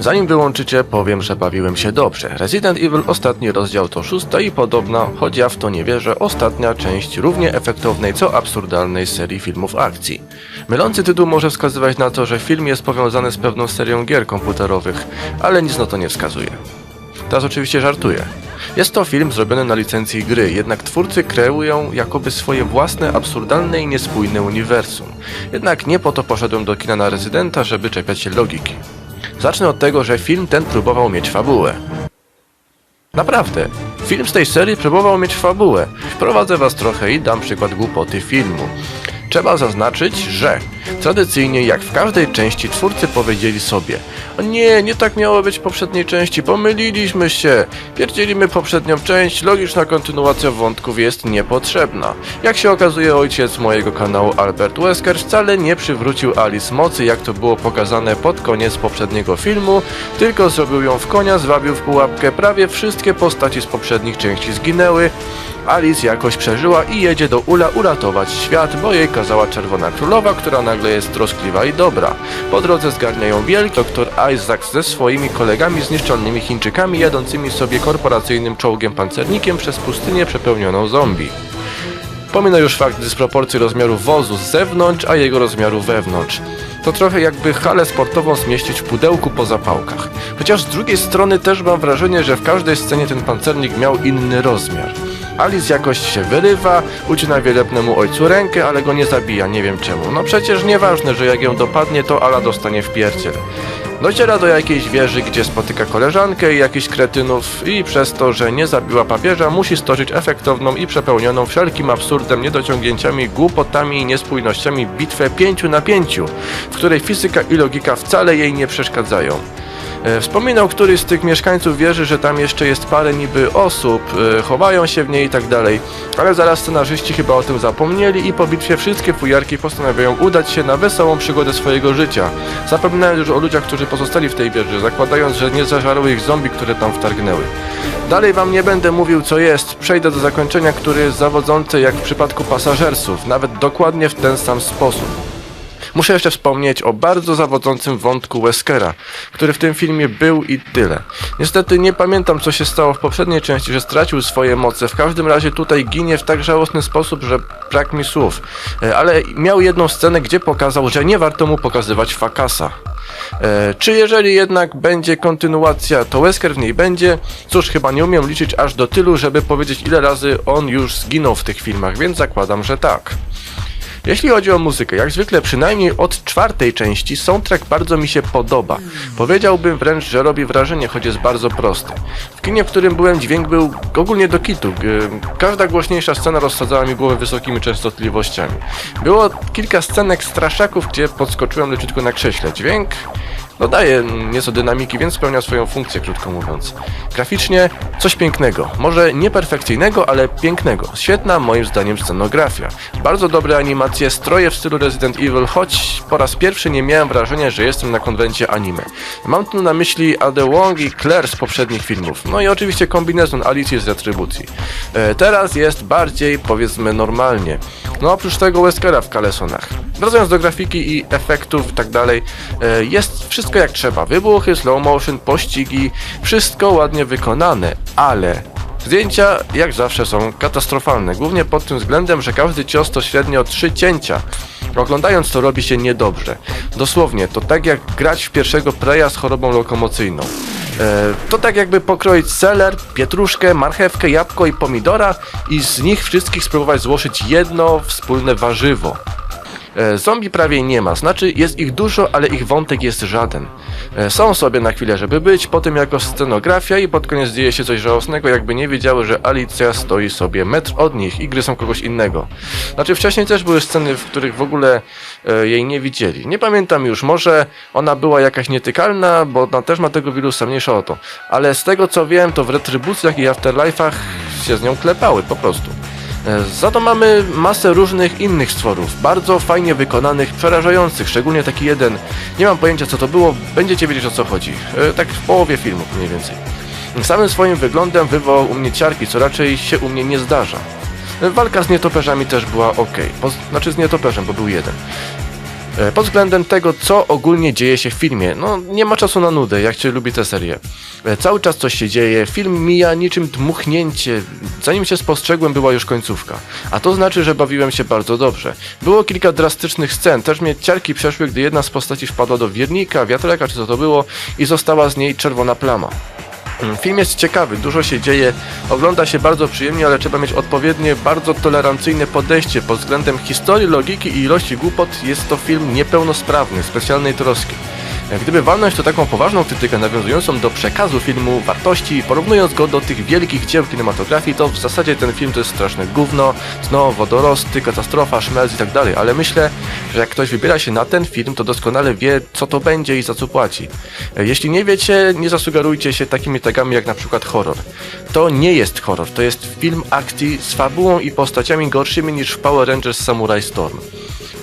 Zanim wyłączycie, powiem, że bawiłem się dobrze. Resident Evil ostatni rozdział to szósta i podobna, choć ja w to nie wierzę, ostatnia część równie efektownej co absurdalnej serii filmów akcji. Mylący tytuł może wskazywać na to, że film jest powiązany z pewną serią gier komputerowych, ale nic na to nie wskazuje. Teraz oczywiście żartuję. Jest to film zrobiony na licencji gry, jednak twórcy kreują jakoby swoje własne absurdalne i niespójne uniwersum. Jednak nie po to poszedłem do kina na rezydenta, żeby czepiać się logiki. Zacznę od tego, że film ten próbował mieć fabułę. Naprawdę, film z tej serii próbował mieć fabułę. Wprowadzę was trochę i dam przykład głupoty filmu. Trzeba zaznaczyć, że tradycyjnie jak w każdej części twórcy powiedzieli sobie nie, nie tak miało być w poprzedniej części, pomyliliśmy się, pierdzielimy poprzednią część, logiczna kontynuacja wątków jest niepotrzebna. Jak się okazuje ojciec mojego kanału Albert Wesker wcale nie przywrócił Alice mocy jak to było pokazane pod koniec poprzedniego filmu, tylko zrobił ją w konia, zwabił w pułapkę, prawie wszystkie postaci z poprzednich części zginęły, Alice jakoś przeżyła i jedzie do Ula uratować świat, bo jej kazała Czerwona Królowa, która nagle jest troskliwa i dobra. Po drodze zgarnia ją wielki doktor Isaac ze swoimi kolegami zniszczonymi Chińczykami jadącymi sobie korporacyjnym czołgiem pancernikiem przez pustynię przepełnioną zombie. Pomina już fakt dysproporcji rozmiaru wozu z zewnątrz, a jego rozmiaru wewnątrz. To trochę jakby halę sportową zmieścić w pudełku po zapałkach. Chociaż z drugiej strony też mam wrażenie, że w każdej scenie ten pancernik miał inny rozmiar. Alice jakoś się wyrywa, ucina wielebnemu ojcu rękę, ale go nie zabija, nie wiem czemu. No przecież nieważne, że jak ją dopadnie, to Ala dostanie w pierdziel. Dociera do jakiejś wieży, gdzie spotyka koleżankę i jakichś kretynów i przez to, że nie zabiła papieża, musi stoczyć efektowną i przepełnioną wszelkim absurdem, niedociągnięciami, głupotami i niespójnościami bitwę pięciu na pięciu, w której fizyka i logika wcale jej nie przeszkadzają. E, Wspominał któryś z tych mieszkańców wieży, że tam jeszcze jest parę niby osób, e, chowają się w niej i tak dalej, ale zaraz scenarzyści chyba o tym zapomnieli i po bitwie wszystkie fujarki postanawiają udać się na wesołą przygodę swojego życia. Zapominają już o ludziach, którzy pozostali w tej wieży, zakładając, że nie zażarły ich zombie, które tam wtargnęły. Dalej wam nie będę mówił co jest, przejdę do zakończenia, które jest zawodzące jak w przypadku pasażersów, nawet dokładnie w ten sam sposób. Muszę jeszcze wspomnieć o bardzo zawodzącym wątku Weskera, który w tym filmie był i tyle. Niestety nie pamiętam co się stało w poprzedniej części, że stracił swoje moce. W każdym razie tutaj ginie w tak żałosny sposób, że brak mi słów. E, Ale miał jedną scenę, gdzie pokazał, że nie warto mu pokazywać fakasa. E, czy jeżeli jednak będzie kontynuacja, to Wesker w niej będzie? Cóż, chyba nie umiem liczyć aż do tylu, żeby powiedzieć ile razy on już zginął w tych filmach, więc zakładam, że tak. Jeśli chodzi o muzykę, jak zwykle przynajmniej od czwartej części soundtrack bardzo mi się podoba. Powiedziałbym wręcz, że robi wrażenie, choć jest bardzo prosty. W kinie, w którym byłem, dźwięk był ogólnie do kitu. Każda głośniejsza scena rozsadzała mi głowę wysokimi częstotliwościami. Było kilka scenek straszaków, gdzie podskoczyłem leciutko na krześle. Dźwięk no daje nieco dynamiki, więc spełnia swoją funkcję, krótko mówiąc. Graficznie coś pięknego. Może nie perfekcyjnego, ale pięknego. Świetna moim zdaniem scenografia. Bardzo dobre animacje, stroje w stylu Resident Evil, choć po raz pierwszy nie miałem wrażenia, że jestem na konwencie anime. Mam tu na myśli Ade Wong i Claire z poprzednich filmów. No i oczywiście kombinezon Alicji z Retrybucji. E, teraz jest bardziej, powiedzmy, normalnie. No oprócz tego Weskera w kalesonach. Wracając do grafiki i efektów i tak dalej, e, jest wszystko jak trzeba. Wybuchy, slow motion, pościgi, wszystko ładnie wykonane, ale zdjęcia jak zawsze są katastrofalne, głównie pod tym względem, że każdy cios to średnio trzy cięcia. Oglądając to robi się niedobrze. Dosłownie, to tak jak grać w pierwszego preja z chorobą lokomocyjną. E, to tak jakby pokroić seler, pietruszkę, marchewkę, jabłko i pomidora i z nich wszystkich spróbować złożyć jedno wspólne warzywo. E, Zombie prawie nie ma, znaczy jest ich dużo, ale ich wątek jest żaden. E, Są sobie na chwilę, żeby być, potem jako scenografia i pod koniec dzieje się coś żałosnego, jakby nie wiedziały, że Alicja stoi sobie metr od nich i gryzą kogoś innego. Znaczy wcześniej też były sceny, w których w ogóle e, jej nie widzieli. Nie pamiętam już, może ona była jakaś nietykalna, bo ona też ma tego wirusa, mniejsza o to. Ale z tego co wiem, to w Retrybucjach i Afterlife'ach się z nią klepały, po prostu. E, Za to mamy masę różnych innych stworów, bardzo fajnie wykonanych, przerażających, szczególnie taki jeden. Nie mam pojęcia co to było, będziecie wiedzieć o co chodzi. E, Tak w połowie filmu mniej więcej. Samym swoim wyglądem wywołał u mnie ciarki, co raczej się u mnie nie zdarza. E, Walka z nietoperzami też była ok, znaczy z nietoperzem, bo był jeden. E, Pod względem tego, co ogólnie dzieje się w filmie, no nie ma czasu na nudę, jak się lubi tę serię. E, Cały czas coś się dzieje, film mija niczym dmuchnięcie, zanim się spostrzegłem była już końcówka. A to znaczy, że bawiłem się bardzo dobrze. Było kilka drastycznych scen, też mnie ciarki przeszły, gdy jedna z postaci wpadła do wiernika, wiatraka czy co to było i została z niej czerwona plama. Mm, Film jest ciekawy, dużo się dzieje, ogląda się bardzo przyjemnie, ale trzeba mieć odpowiednie, bardzo tolerancyjne podejście pod względem historii, logiki i ilości głupot. Jest to film niepełnosprawny, specjalnej troski. Gdyby walnąć to taką poważną krytykę nawiązującą do przekazu filmu, wartości, porównując go do tych wielkich dzieł kinematografii, to w zasadzie ten film to jest straszne gówno, dno, wodorosty, katastrofa, szmelc i tak dalej, ale myślę, że jak ktoś wybiera się na ten film, to doskonale wie, co to będzie i za co płaci. Jeśli nie wiecie, nie zasugerujcie się takimi tagami jak na przykład horror. To nie jest horror, to jest film akcji z fabułą i postaciami gorszymi niż w Power Rangers Samurai Storm.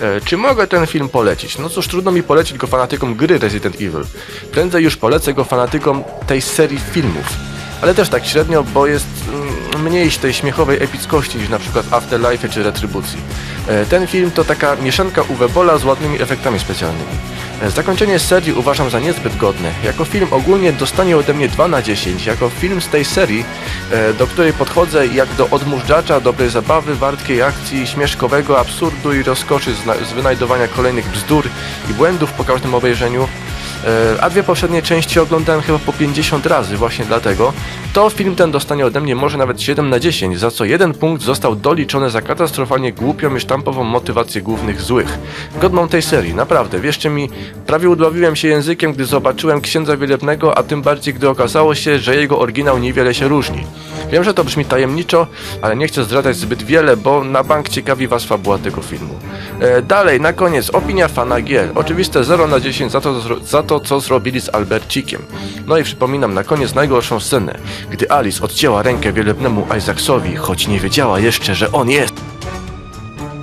E, Czy mogę ten film polecić? No cóż, trudno mi polecić go fanatykom gry Resident Evil. Prędzej już polecę go fanatykom tej serii filmów. Ale też tak średnio, bo jest mm, mniej tej śmiechowej epickości niż na przykład Afterlife czy Retrybucji. E, Ten film to taka mieszanka Uwe Bolla z ładnymi efektami specjalnymi. Zakończenie serii uważam za niezbyt godne. Jako film ogólnie dostanie ode mnie 2 na 10. Jako film z tej serii, e, do której podchodzę jak do odmurzacza, dobrej zabawy, wartkiej akcji, śmieszkowego absurdu i rozkoszy z, na- z wynajdowania kolejnych bzdur i błędów po każdym obejrzeniu, a dwie poprzednie części oglądałem chyba po 50 razy właśnie dlatego, to film ten dostanie ode mnie może nawet 7 na 10, za co jeden punkt został doliczony za katastrofalnie głupią i sztampową motywację głównych złych. Godną tej serii, naprawdę, wierzcie mi, prawie udławiłem się językiem, gdy zobaczyłem Księdza Wielebnego, a tym bardziej, gdy okazało się, że jego oryginał niewiele się różni. Wiem, że to brzmi tajemniczo, ale nie chcę zdradzać zbyt wiele, bo na bank ciekawi was fabuła tego filmu. E, dalej, na koniec, opinia fana gier. Oczywiste 0 na 10 za to, za to, co zrobili z Albercikiem. No i przypominam na koniec najgorszą scenę, gdy Alice odcięła rękę wielebnemu Isaacsowi, choć nie wiedziała jeszcze, że on jest